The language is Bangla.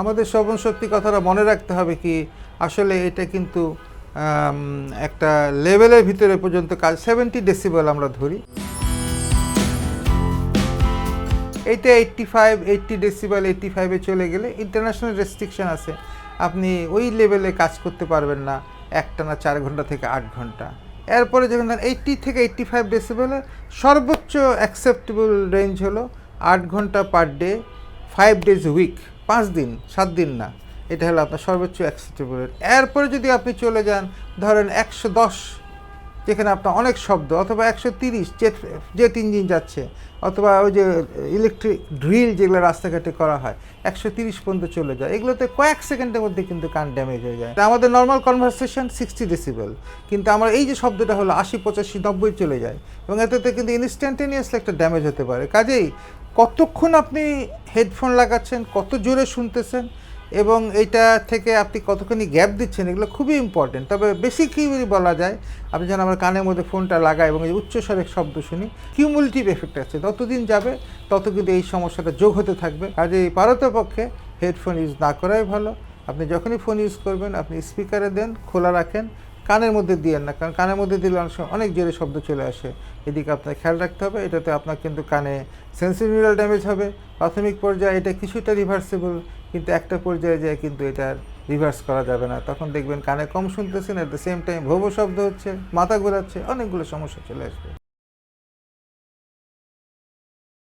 আমাদের শ্রবণ শক্তি কথাটা মনে রাখতে হবে কি, আসলে এটা কিন্তু একটা লেভেলের ভিতরে পর্যন্ত কাজ সেভেন্টি ডেসিবেল আমরা ধরি। এইটা eighty five eighty decibel eighty ফাইভে চলে গেলে ইন্টারন্যাশনাল রেস্ট্রিকশন আছে। আপনি ওই লেভেলে কাজ করতে পারবেন না, একটা না চার ঘণ্টা থেকে আট ঘণ্টা। এরপরে যখন এইট্টি থেকে এইট্টি ফাইভ ডেসিবেলের সর্বোচ্চ অ্যাকসেপ্টেবল রেঞ্জ হলো আট ঘণ্টা per day five days week পাঁচ দিন, সাত দিন না। এটা হলো আপনার সর্বোচ্চ অ্যাকসেপ্টেবল এরপরে যদি আপনি চলে যান, ধরেন একশো দশ, যেখানে আপনার অনেক শব্দ, অথবা একশো তিরিশ জেট জেট ইঞ্জিন যাচ্ছে, অথবা ওই যে ইলেকট্রিক ড্রিল যেগুলো রাস্তাঘাটে করা হয়, একশো তিরিশ পর্যন্ত চলে যায়। এগুলোতে কয়েক সেকেন্ডের মধ্যে কিন্তু কান ড্যামেজ হয়ে যায়। আমাদের নর্মাল কনভারসেশন সিক্সটি ডেসিবেল কিন্তু আমার এই যে শব্দটা হলো আশি, পঁচাশি, নব্বই চলে যায়। এবং এতে কিন্তু ইনস্ট্যান্টেনিয়াসলি একটা ড্যামেজ হতে পারে। কাজেই কতক্ষণ আপনি হেডফোন লাগাচ্ছেন, কত জোরে শুনতেছেন এবং এইটা থেকে আপনি কতখানি গ্যাপ দিচ্ছেন, এগুলো খুবই ইম্পর্টেন্ট তবে বেশি কি বলা যায়, আপনি যেন আমার কানের মধ্যে ফোনটা লাগাই এবং উচ্চস্বরের শব্দ শুনি কিউমুলেটিভ এফেক্ট আছে। ততদিন যাবে, তত কিন্তু এই সমস্যাটা যোগ হতে থাকবে। কাজে এই পক্ষে হেডফোন ইউজ না করাই ভালো। আপনি যখনই ফোন ইউজ করবেন, আপনি স্পিকারে দেন, খোলা রাখেন কানের মধ্যে দিয়েন না, কারণ কানের মধ্যে দিলে অনেক সময় অনেক জোরে শব্দ চলে আসে। এদিকে আপনার খেয়াল রাখতে হবে, এটাতে আপনার কিন্তু কানে সেন্সিনিউরাল ড্যামেজ হবে। প্রাথমিক পর্যায়ে এটা কিছুটা রিভার্সেবল কিন্তু একটা পর্যায়ে যায় কিন্তু এটার রিভার্স করা যাবে না। তখন দেখবেন কানে কম শুনতেছেন অ্যাট দ্য সেম টাইম ভবো শব্দ হচ্ছে, মাথা ঘোরাচ্ছে, অনেকগুলো সমস্যা চলে আসবে।